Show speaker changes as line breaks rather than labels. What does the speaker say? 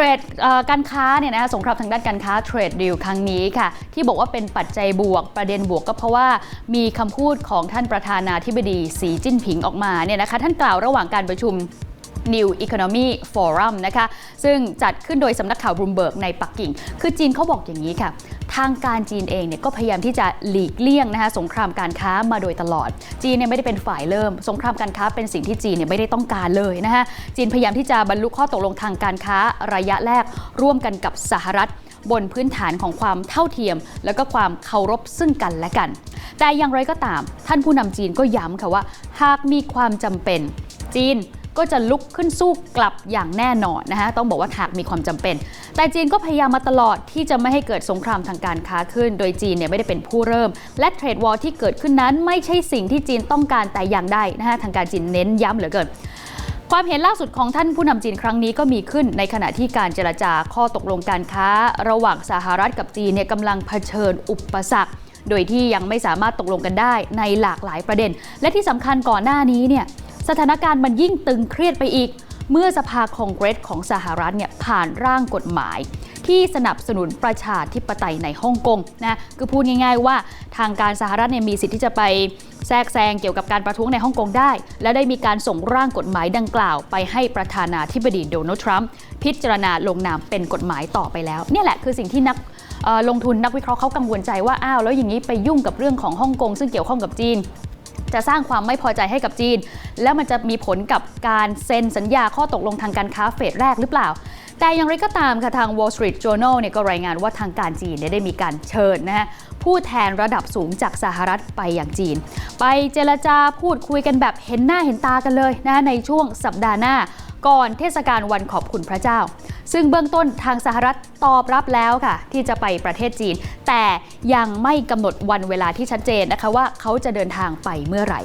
รดการค้าเนี่ยนะคะสงครามทางด้านการค้าเทรดดีลครั้งนี้ค่ะ ที่บอกว่าเป็นปัจจัยบวกประเด็นบวกก็เพราะว่ามีคำพูดของท่านประธานาธิบดีสีจิ้นผิงออกมาเนี่ยนะคะท่านกล่าวระหว่างการประชุม New Economy Forum นะคะ ซึ่งจัดขึ้นโดยสำนักข่าวบลูมเบิร์กในปักกิ่ง คือจีนเขาบอกอย่างนี้ค่ะ ทางการจีนเองเนี่ยก็พยายามที่จะหลีกเลี่ยงนะคะสงครามการค้ามาโดยตลอด จีนเนี่ยไม่ได้เป็นฝ่ายเริ่ม สงครามการค้าเป็นสิ่งที่จีนเนี่ยไม่ได้ต้องการเลยนะคะจีนพยายามที่จะบรรลุข้อตกลงทางการค้าระยะแรกร่วมกันกับสหรัฐบนพื้นฐานของความเท่าเทียม แล้วก็ความเคารพซึ่งกันและกัน แต่อย่างไรก็ตาม ท่านผู้นำจีนก็ย้ำค่ะว่า หากมีความจำเป็น จีน ก็จะลุกขึ้นสู้กลับอย่างแน่นอนนะคะต้องบอกว่าหากมีความจำเป็น แต่จีนก็พยายามมาตลอดที่จะไม่ให้เกิดสงครามทางการค้าขึ้น โดยจีนเนี่ยไม่ได้เป็นผู้เริ่ม และเทรดวอร์ที่เกิดขึ้นนั้นไม่ใช่สิ่งที่จีนต้องการแต่อย่างใดนะคะทางการจีนเน้นย้ำเหลือเกินความเห็นล่าสุดของท่านผู้นำจีนครั้งนี้ก็มีขึ้นในขณะที่การเจรจาข้อตกลงการค้า ระหว่างสหรัฐกับจีนเนี่ยกำลังเผชิญอุปสรรค โดยที่ยังไม่สามารถตกลงกันได้ในหลากหลายประเด็น และที่สำคัญก่อนหน้านี้เนี่ย สถานการณ์มันยิ่งตึงเครียดไปอีก เมื่อสภาคองเกรสของสหรัฐเนี่ยผ่านร่างกฎหมาย ที่สนับสนุนประชาธิปไตยในฮ่องกงนะคือพูดง่าย ๆ ว่าทางการสหรัฐเนี่ยมีสิทธิ์ที่จะไปแทรกแซงเกี่ยวกับการประท้วงในฮ่องกงได้ และได้มีการส่งร่างกฎหมายดังกล่าว ไปให้ประธานาธิบดีโดนัลด์ทรัมป์พิจารณาลงนามเป็นกฎหมายต่อไปแล้วเนี่ยแหละคือสิ่งที่นักลงทุนนักวิเคราะห์เขากังวลใจว่าอ้าวแล้วอย่างนี้ไปยุ่งกับเรื่องของฮ่องกงซึ่งเกี่ยวข้องกับจีน จะสร้างความไม่พอใจให้กับจีน แล้วมันจะมีผลกับการเซ็นสัญญาข้อตกลงทางการค้าเฟสแรกหรือเปล่า แต่อย่างไรก็ตามค่ะทาง Wall Street Journal เนี่ยก็รายงานว่าทางการจีนได้มีการเชิญนะฮะผู้แทนระดับสูงจากสหรัฐไปอย่างจีน ไปเจรจาพูดคุยกันแบบเห็นหน้าเห็นตากันเลยนะในช่วงสัปดาห์หน้า ก่อนเทศกาลวันขอบคุณพระเจ้า ซึ่งเบื้องต้นทางสหรัฐตอบรับแล้วค่ะ ที่จะไปประเทศจีน แต่ยังไม่กำหนดวันเวลาที่ชัดเจนนะคะว่าเขาจะเดินทางไปเมื่อไหร่